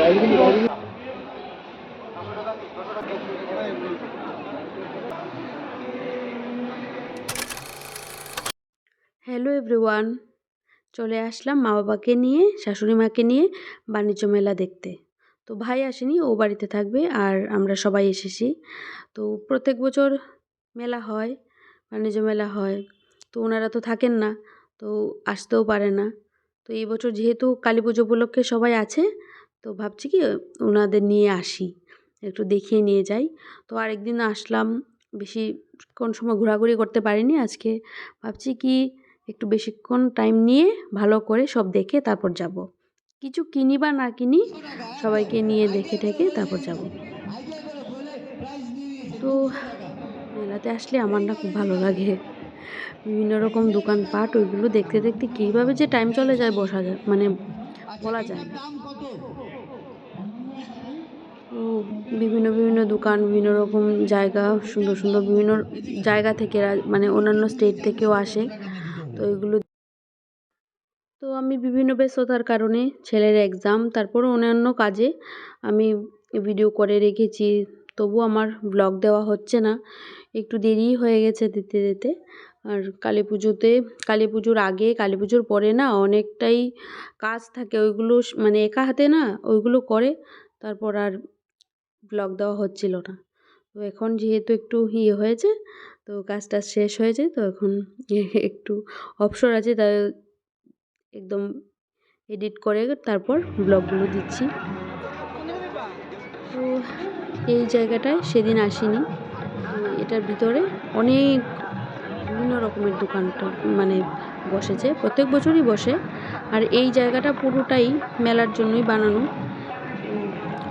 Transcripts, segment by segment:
Hello everyone চলে আসলাম মা বাবাকে নিয়ে, শাশুড়ি মাকে নিয়ে বাণিজ্য মেলা দেখতে। তো ভাই আসেনি, ও বাড়িতে থাকবে আর আমরা সবাই এসেছি। তো প্রত্যেক বছর মেলা হয়, বাণিজ্য মেলা হয়। তো ওনারা তো থাকেন না, তো আসতেও পারে না। তো এই বছর যেহেতু কালী পুজো উপলক্ষে সবাই আছে তো ভাবছি কি ওনাদের নিয়ে আসি। একটু দেখিয়ে নিয়ে যাই। তো আরেকদিন আসলাম, বেশি কোন সময় ঘোরাঘুরি করতে পারিনি আজকে। ভাবছি কি, একটু বেশিক্ষণ টাইম নিয়ে ভালো করে সব দেখে তারপর যাব। কিছু কিনি বা না কিনি, সবাইকে নিয়ে দেখে ঠেকে তারপর যাব। তো মেলাতে আসলে আমার না খুব ভালো লাগে। বিভিন্ন রকম দোকানপাট, ওইগুলো দেখতে দেখতে কীভাবে যে টাইম চলে যায় বসা যায় মানে বলা যায়। না বিভিন্ন বিভিন্ন দোকান বিভিন্ন রকম জায়গা সুন্দর সুন্দর বিভিন্ন জায়গা থেকে মানে অন্যান্য স্টেট থেকেও আসে। তো এগুলো তো আমি বিভিন্ন ব্যস্ততার কারণে ছেলের এক্সাম তারপর অন্যান্য কাজে আমি ভিডিও করে রেখেছি। তবু আমার ব্লগ দেওয়া হচ্ছে না। একটু দেরি হয়ে গেছে দিতে দিতে। আর কালী পুজোতে, কালী পুজোর আগে, কালী পুজোর পরে না অনেকটাই কাজ থাকে, ওইগুলো মানে একা হাতে না ওইগুলো করে, তারপর আর ব্লগ দেওয়া হচ্ছিল না। তো এখন যেহেতু একটু ইয়ে হয়েছে, তো কাজটা শেষ হয়েছে, তো এখন একটু অবসর আছে, তাই একদম এডিট করে তারপর ব্লগগুলো দিচ্ছি। তো এই জায়গাটায় সেদিন আসিনি এটার ভিতরে অনেক বিভিন্ন রকমের দোকানটা মানে বসেছে, প্রত্যেক বছরই বসে। আর এই জায়গাটা পুরোটাই মেলার জন্যই বানানো।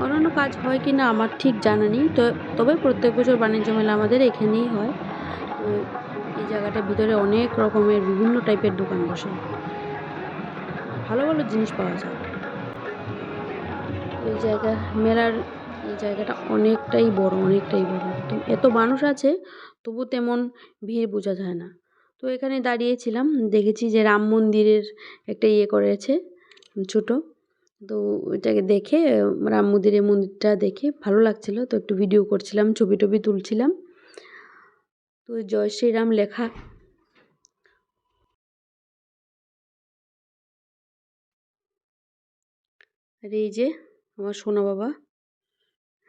অন্যান্য কাজ হয় কি না আমার ঠিক জানা নেই, তো তবে প্রত্যেক বছর বাণিজ্য মেলা আমাদের এখানেই হয়। এই জায়গাটার ভিতরে অনেক রকমের বিভিন্ন টাইপের দোকান বসে। ভালো ভালো জিনিস পাওয়া যায়। এই জায়গা, মেলার এই জায়গাটা অনেকটাই বড় অনেকটাই বড়। তো এত মানুষ আছে, তবু তেমন ভিড় বোঝা যায় না। তো এখানে দাঁড়িয়েছিলাম, দেখেছি যে রাম মন্দিরের একটা ইয়ে করেছে, ছোটো। তো ওইটাকে দেখে, রাম মন্দিরের মন্দিরটা দেখে ভালো লাগছিল। তো একটু ভিডিও করছিলাম, ছবি টবি তুলছিলাম। তো জয় শ্রীরাম লেখা আর এই যে আমার সোনা বাবা।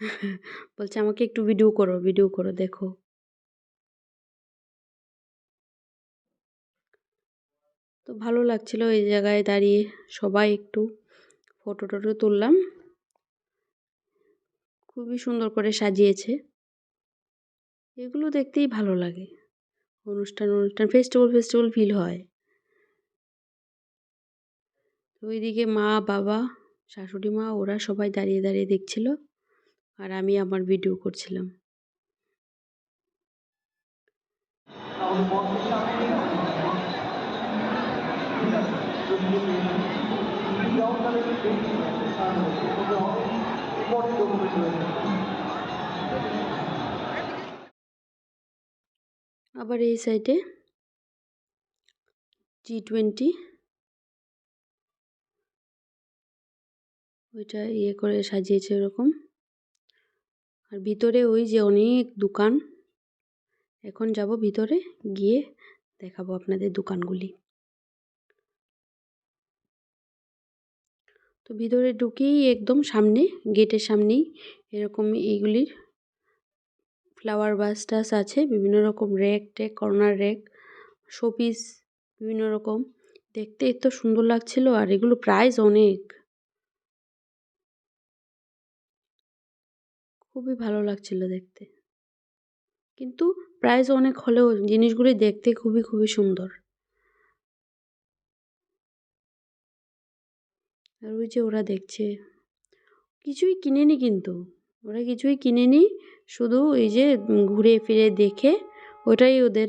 বলছে, আমাকে একটু ভিডিও করো ভিডিও করো, দেখো। তো ভালো লাগছিল এই জায়গায় দাঁড়িয়ে, সবাই একটু ফটো টটো তুললাম। খুবই সুন্দর করে সাজিয়েছে। এগুলো দেখতেই ভালো লাগে। অনুষ্ঠান অনুষ্ঠান ফেস্টিভ্যাল ফেস্টিভ্যাল ফিল হয়। তো ওইদিকে মা, বাবা, শাশুড়ি মা, ওরা সবাই দাঁড়িয়ে দাঁড়িয়ে দেখছিল। আর আমি আমার ভিডিও করছিলাম। আবার এই সাইডে জি টোয়েন্টি ওইটা ইয়ে করে সাজিয়েছে ওরকম। আর ভিতরে ওই যে অনেক দোকান। এখন যাব ভিতরে গিয়ে দেখাবো আপনাদের দোকানগুলি। তো ভিতরে ঢুকেই একদম সামনে, গেটের সামনেই এরকম এইগুলির ফ্লাওয়ার বাস টাস আছে, বিভিন্ন রকম র্যাক ট্যাক কর্নার র্যাক শোপিস বিভিন্ন রকম। দেখতে এত সুন্দর লাগছিল আর এগুলো প্রাইস অনেক। খুবই ভালো লাগছিল দেখতে। কিন্তু প্রাইস অনেক হলেও জিনিসগুলি দেখতে খুবই খুবই সুন্দর। আর ওই যে ওরা দেখছে, কিছুই কিনেনি কিন্তু। ওরা কিছুই কিনেনি, শুধু এই যে ঘুরে ফিরে দেখে ওটাই ওদের,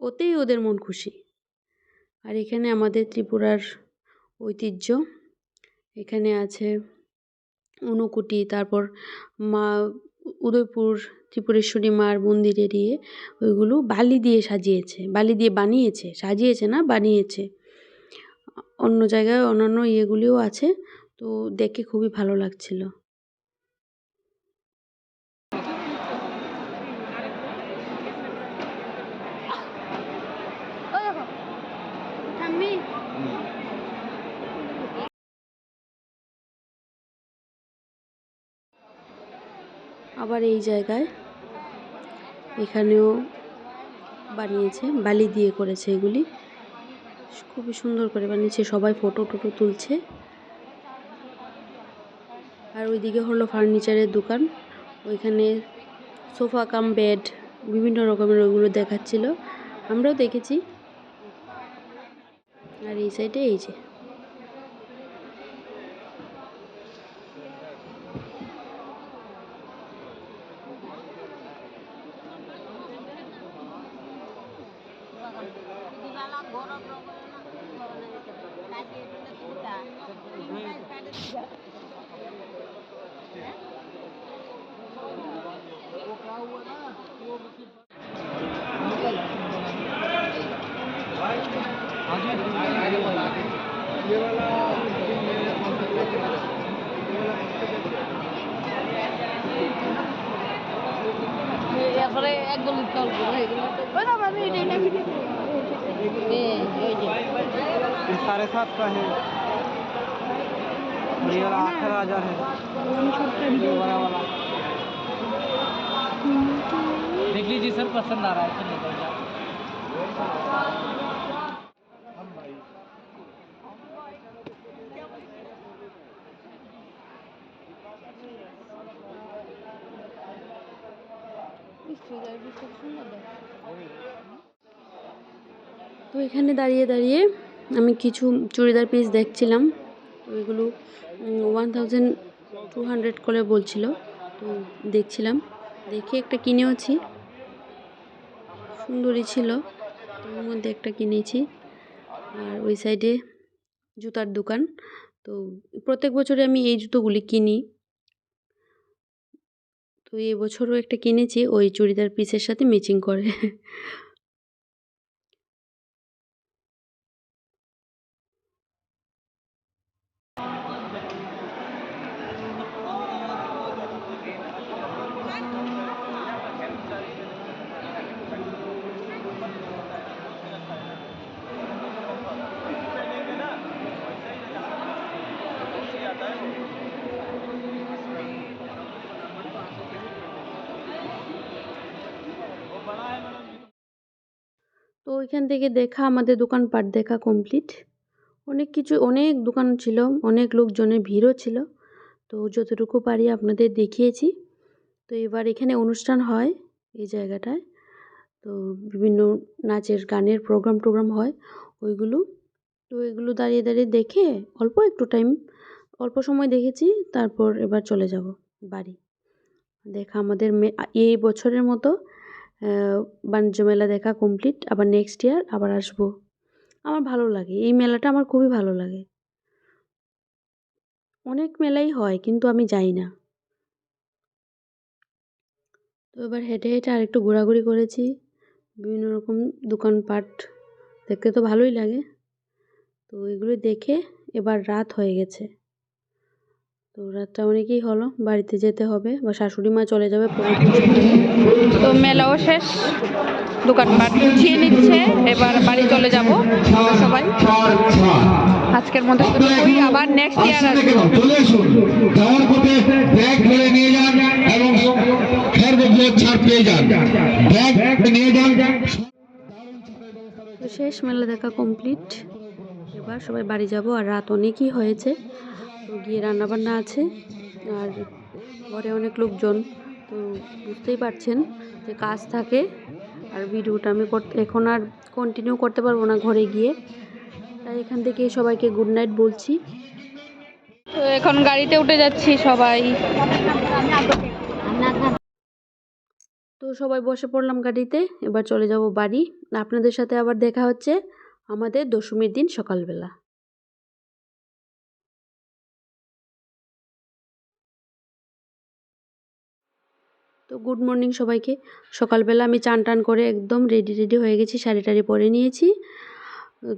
ওতেই ওদের মন খুশি। আর এখানে আমাদের ত্রিপুরার ঐতিহ্য, এখানে আছে ঊনকুটি তারপর মা উদয়পুর, ত্রিপুরেশ্বরী মার মন্দিরে দিয়ে ওইগুলো বালি দিয়ে সাজিয়েছে, বালি দিয়ে বানিয়েছে, সাজিয়েছে না, বানিয়েছে। অন্য জায়গায় অন্যান্য ইয়েগুলিও আছে, তো দেখে খুবই ভালো লাগছিল। আবার এই জায়গায় এখানেও বানিয়েছে, বালি দিয়ে করেছে এগুলি। খুবই সুন্দর করে বানিয়েছে, সবাই ফটো টটো তুলছে। আর ওইদিকে হলো ফার্নিচারের দোকান, ওইখানে সোফা কাম বেড বিভিন্ন রকমের ওইগুলো দেখাচ্ছিল। আমরাও দেখেছি। আর এই সাইডে এই যে। साढ़े सात का है और ये वाला अठारह हजार है ये बड़ा वाला देख लीजिए सर पसंद आ रहा है चलिए बढ़िया তো এখানে দাঁড়িয়ে দাঁড়িয়ে আমি কিছু চুড়িদার পিস দেখছিলাম তো এগুলো ওয়ান থাউজেন্ড টু হান্ড্রেড করে বলছিল, তো দেখছিলাম। দেখে একটা কিনেওছি। সুন্দরই ছিল ওর মধ্যে একটা কিনেছি। আর ওই সাইডে জুতার দোকান, তো প্রত্যেক বছরে আমি এই জুতোগুলি কিনি। তো এই বছরও একটা কিনেছি, ওই চুড়িদার পিসের সাথে ম্যাচিং করে। ওইখান থেকে দেখা আমাদের দোকানপাট দেখা কমপ্লিট অনেক কিছু, অনেক দোকান ছিল, অনেক লোকজনের ভিড়ও ছিল। তো যতটুকু পারি আপনাদের দেখিয়েছি। তো এবার এখানে অনুষ্ঠান হয় এই জায়গাটায়। তো বিভিন্ন নাচের গানের প্রোগ্রাম টোগ্রাম হয় ওইগুলো। তো এগুলো দাঁড়িয়ে দাঁড়িয়ে দেখে অল্প একটু টাইম অল্প সময় দেখেছি, তারপর এবার চলে যাব বাড়ি। দেখা আমাদের এই বছরের মতো বাণিজ্য মেলা দেখা কমপ্লিট আবার নেক্সট ইয়ার আবার আসব। আমার ভালো লাগে, এই মেলাটা আমার খুবই ভালো লাগে। অনেক মেলাই হয়, কিন্তু আমি যাই না। তো এবার হেঁটে হেঁটে আর একটু ঘোরাঘুরি করেছি, বিভিন্ন রকম দোকানপাট, দেখতে তো ভালোই লাগে। তো এগুলো দেখে এবার রাত হয়ে গেছে। তো রাতটা অনেকই হলো বাড়িতে যেতে হবে বা শাশুড়ি মা চলে যাবে। তো মেলাও শেষ দোকানপাট গুছিয়ে নিচ্ছে এবার বাড়ি চলে যাব আমরা সবাই। আজকের মতো আবার নেক্সট ইয়ার আসব। চলে আসুন। যাওয়ার পথে ব্যাগ ধরে নিয়ে যান এবং খের বদলে ছাড় পেয়ে যান। ব্যাগ নিয়ে যান। তো শেষ মেলা দেখা কমপ্লিট এবার সবাই বাড়ি যাব আর রাত অনেকই হয়েছে। তো গিয়ে রান্নাবান্না আছে। আর ঘরে অনেক লোকজন তো বুঝতেই পারছেন যে কাজ থাকে। আর ভিডিওটা আমি করতে এখন আর কন্টিনিউ করতে পারব না ঘরে গিয়ে। তাই এখান থেকে সবাইকে গুড নাইট বলছি। তো এখন গাড়িতে উঠে যাচ্ছি সবাই। তো সবাই বসে পড়লাম গাড়িতে এবার চলে যাব বাড়ি। আপনাদের সাথে আবার দেখা হচ্ছে আমাদের দশমীর দিন সকালবেলা। তো গুড মর্নিং সবাইকে। সকালবেলা আমি চান টান করে একদম রেডি রেডি হয়ে গেছি শাড়ি টাড়ি পরে নিয়েছি।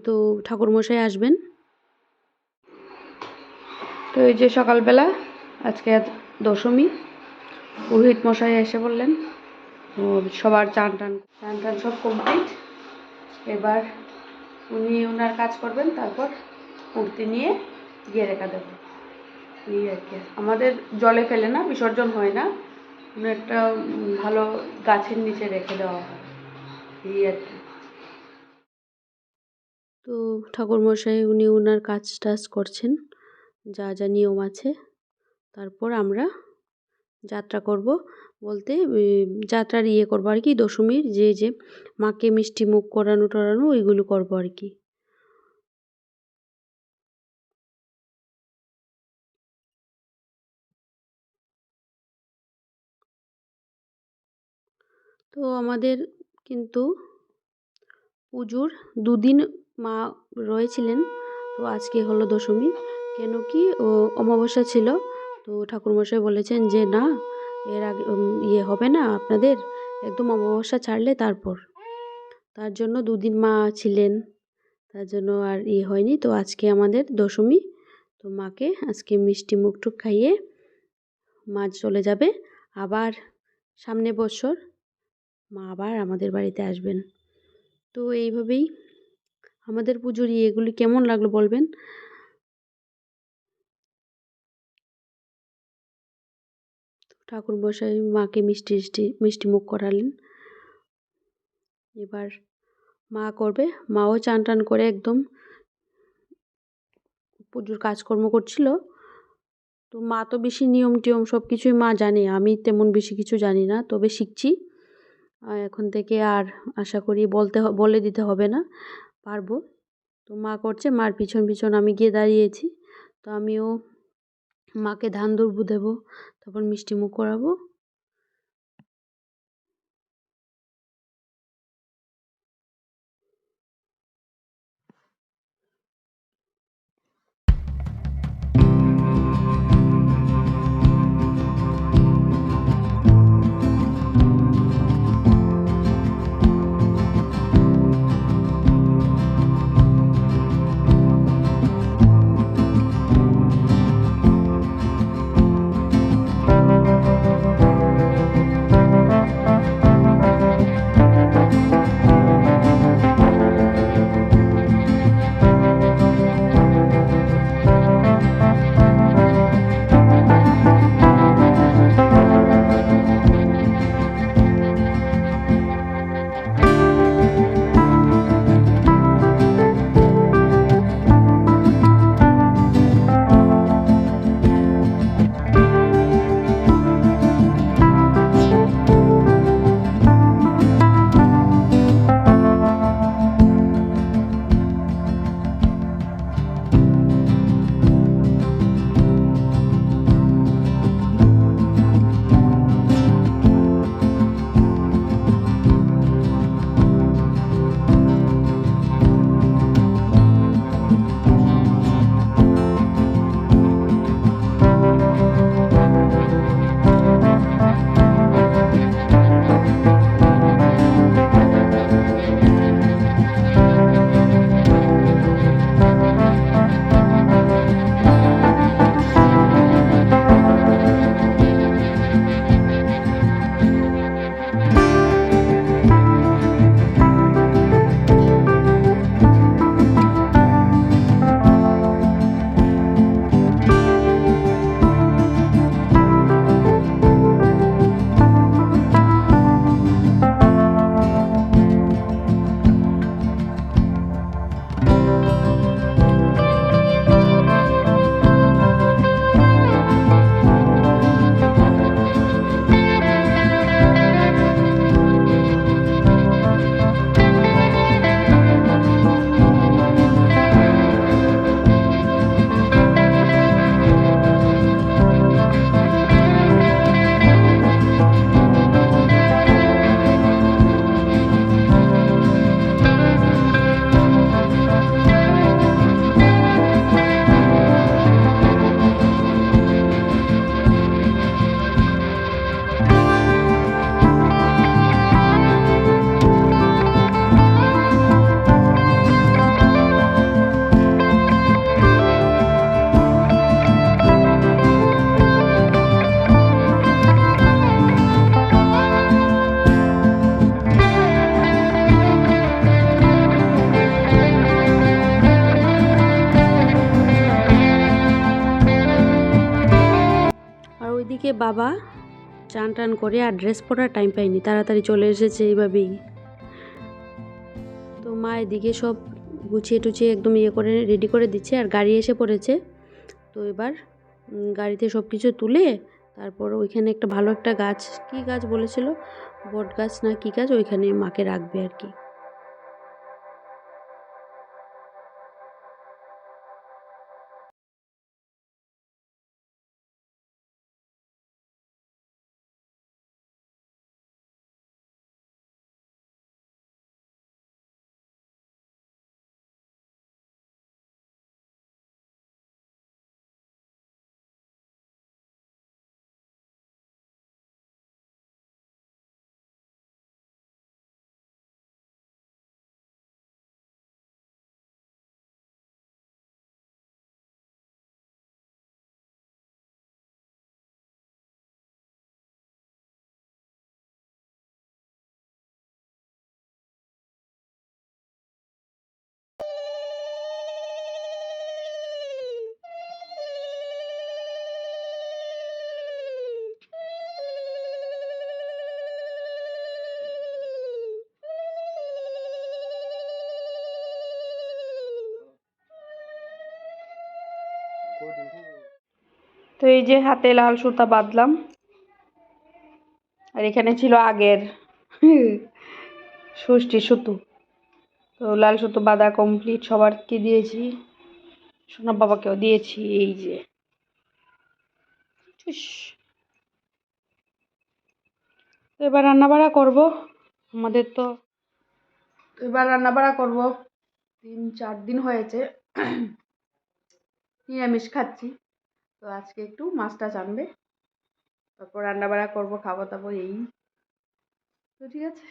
তো ঠাকুরমশাই আসবেন। তো এই যে সকালবেলা, আজকে দশমী, পুরোহিত মশাই এসে বললেন সবার চান টান চান টান সব কমপ্লিট এবার উনি ওনার কাজ করবেন, তারপর মূর্তি নিয়ে গিয়ে রেখা দেবেন এই আর কি। আমাদের জলে ফেলে না, বিসর্জন হয় না। একটা ভালো গাছের নিচে রেখে দেওয়া হয়। এই আর কি। তো ঠাকুরমশাই, উনি ওনার কাজ টাজ করছেন। যা যা নিয়ম আছে। তারপর আমরা যাত্রা করব বলতে যাত্রার ইয়ে করব আর কি, দশমীর যে যে মাকে মিষ্টি মুখ করানো টরানো ওইগুলো করব আর কি। তো আমাদের কিন্তু পুজোর দুদিন মা রয়েছিলেন। তো আজকে হলো দশমী। কেন কি ও অমাবস্যা ছিল, তো ঠাকুরমশাই বলেছেন যে, না, এর আগে ইয়ে হবে না আপনাদের। একদম অমাবস্যা ছাড়লে তারপর। তার জন্য দুদিন মা ছিলেন। তার জন্য আর ইয়ে হয়নি। তো আজকে আমাদের দশমী। তো মাকে আজকে মিষ্টি মুখটুক খাইয়ে মা চলে যাবে। আবার সামনে বছর মা আবার আমাদের বাড়িতে আসবেন। তো এইভাবেই আমাদের পুজোর ইয়েগুলি কেমন লাগল বলবেন? ঠাকুর মশাই মাকে মিষ্টি মিষ্টি মিষ্টি মুখ করালেন। এবার মা করবে, মাও চান টান করে একদম পুজোর কাজকর্ম করছিল। তো মা তো বেশি নিয়ম টিয়ম সব কিছুই মা জানে, আমি তেমন বেশি কিছু জানি না, তবে শিখছি। এখন থেকে আর আশা করি বলতে বলে দিতে হবে না। পারব। তো মা করছে, মার পিছন পিছন আমি গিয়ে দাঁড়িয়েছি। তো আমিও মাকে ধান দুর্বু দেবো, তারপর মিষ্টি মুখ করাবো। বাবা। চান টান করে আর ড্রেস পরার টাইম পাইনি, তাড়াতাড়ি চলে এসেছে এইভাবেই। তো মা এদিকে সব গুছিয়ে টুছিয়ে একদম ইয়ে করে রেডি করে দিচ্ছে আর গাড়ি এসে পড়েছে। তো এবার গাড়িতে সব কিছু তুলে তারপর ওইখানে একটা ভালো একটা গাছ, কি গাছ বলেছিল? বট গাছ না কি গাছ? ওইখানে মাকে রাখবে আর কি। তো এই যে হাতে লাল সুতা বাঁধলাম। আর এখানে ছিল আগের ষষ্ঠী সুতো। তো লাল সুতো বাঁধা কমপ্লিট সবারকে দিয়েছি? সোনা বাবাকেও দিয়েছি, এই যে। তো এবার রান্নাবাড়া করব। আমাদের তো তো এবার রান্নাবাড়া করব। তিন, চার দিন হয়েছে। নিরামিষ খাচ্ছি। তো আজকে একটু মাছটা জানবে তারপর রান্নাবাড়া করব খাব দাবো এই। তো ঠিক আছে।